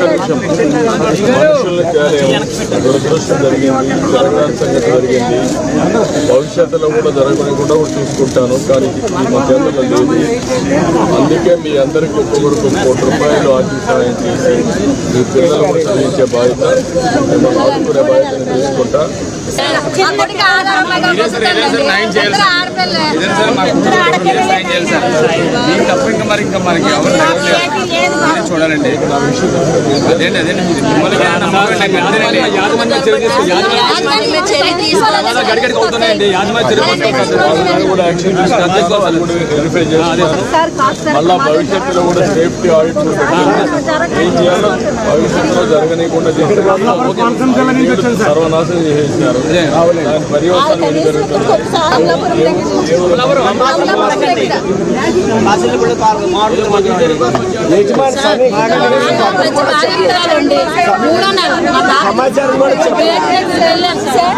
మనుషుల్ని తేలేము దురదృష్టం జరిగింది జరగడానికి సంగతి జరిగింది. భవిష్యత్తులో కూడా జరగకుండా కూడా చూసుకుంటాను కానీ ఈ మా లేదు. అందుకే మీ అందరికీ ఒక్కొక్కరికి కోటి రూపాయలు ఆర్థిక సహాయం చేసి మీ పిల్లలు చదివించే బాధ్యత మిమ్మల్ని ఆదుకునే బాధ్యత తప్ప? ఇంకా మరి ఇంకా మనకి ఎవరు చూడాలండి. అదేంటి అదేంటి? మిమ్మల్ని. గడిగడికి అవుతున్నాయండి యాజమాన్య చర్య. మళ్ళా భవిష్యత్తులో కూడా సేఫ్టీ ఆడిట్ ఏం చేయాలో భవిష్యత్తులో జరగనీయకుండా చేస్తారు సర్వనాశనం చేసేసినారు. దాని పర్యవసానం ఏం జరుగుతుంది అమలాపురం దగ్గర. అమలాపురం దగ్గర. మంచి బాధ్యతలండి. మూడో నెల. మా బాబు గ్రేట్ గ్రేట్ వెళ్ళారు సార్.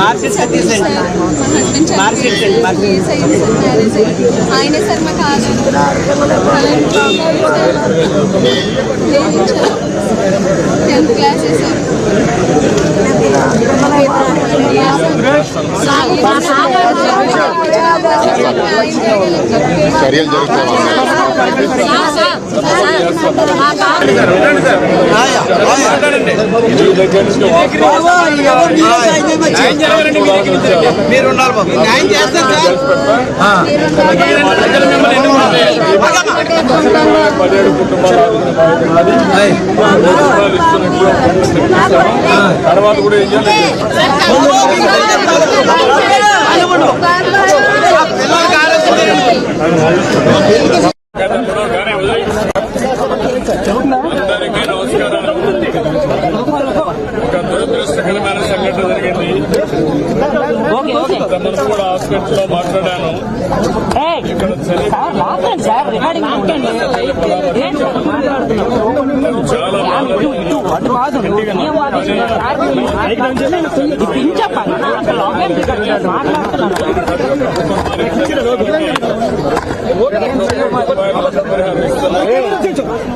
మార్కెట్ తీసేయండి మా husband చనిపోయి కేసు అయింది సార్, మ్యారేజ్ అయింది. ఆయనే సార్ మాకు ఆధారం. అలాంటి టెన్త్ క్లాస్ సార్ చర్యలు జరుగుతాయి మీరు బాబు న్యాయం చేస్తారు పదిహేడు కుటుంబాలు తర్వాత కూడా ఏం చేయాలి అందరికీ నమస్కారాలు ఒక దురదృష్టకరమైన సంఘటన జరిగింది. తమను కూడా హాస్పిటల్లో మాట్లాడాను. ఇక్కడ చాలా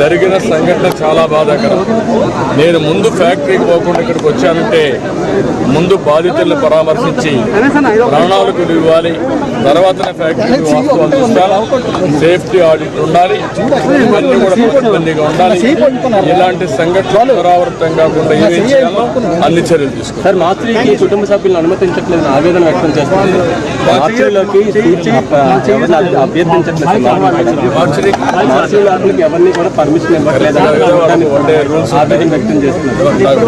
జరిగిన సంఘటన చాలా బాధాకరం. నేను ముందు ఫ్యాక్టరీకి పోకుండా ఇక్కడికి వచ్చానంటే ముందు బాధితులను పరామర్శించి ప్రాణాలకు ఇవ్వాలి తర్వాతనే ఫ్యాక్టరీకి వాస్తవాలు చూస్తాను సేఫ్టీ ఆడిట్ ఉండాలి. ఇవన్నీ కూడా పకడ్బందీగా ఉండాలి. ఇలాంటి సంఘటనలు పునరావృతం కాకుండా ఏమేం చేయాలో అన్ని చర్యలు తీసుకోవాలి. సార్ మార్చికి కుటుంబ సభ్యులను అనుమతించట్లేదు ఆవేదన వ్యక్తం మార్చిలోకి ఎవరిని అభ్యర్థించట్లేదు మార్చిలోకి ఎవరిని కూడా పర్మిషన్ ఇవ్వట్లేదు? ఆవేదన వ్యక్తం చేస్తున్నారు.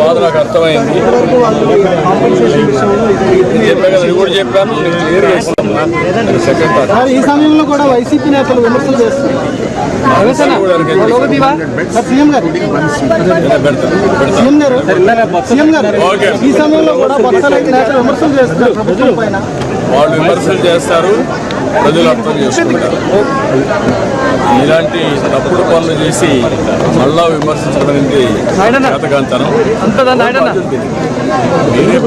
బాధ నాకు అర్థమైంది. కూడా చెప్పాను ఈ సమయంలో కూడా వైసీపీ నేతలు విమర్శలు చేస్తున్నారు. సార్ సీఎం గారు? సీఎం గారు? సీఎం గారు? ఓకే. ఈ సమయంలో కూడా విమర్శలు చేస్తున్నారు. వాళ్ళు విమర్శలు చేస్తారు. ప్రజలు అర్థం చేసుకుంటారు. ఇలాంటి తప్పుడు పనులు చేసి మళ్ళా విమర్శించడం అనేది చేతకాంతనం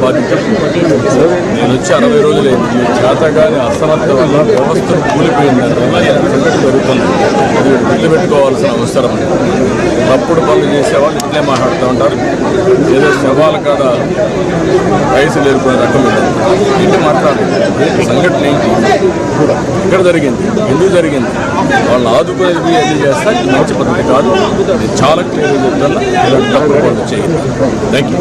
బాధ్యత నేను వచ్చి అరవై రోజులైంది మీ చేతగాని అసమర్థ వల్ల వ్యవస్థ కూలిపోయింది దానివల్ల జరుగుతుంది. అది గుర్తుపెట్టుకోవాల్సిన అవసరం. తప్పుడు పనులు చేసేవాళ్ళు ఇట్లే మాట్లాడుతూ ఉంటారు. ఏదో శవాల కాడ వయసు లేరుకునే రకం ఇది. ఏంటి మాట్లాడాలి సంఘటన ఏంటి? ఎక్కడ జరిగింది? ఎందుకు జరిగింది? వాళ్ళని ఆదుకునేది అది చేస్తే మంచి పద్ధతి కాదు. చాలా క్లియర్గా చెప్తాను ఇలాంటి తప్పుడు చేయండి థ్యాంక్ యూ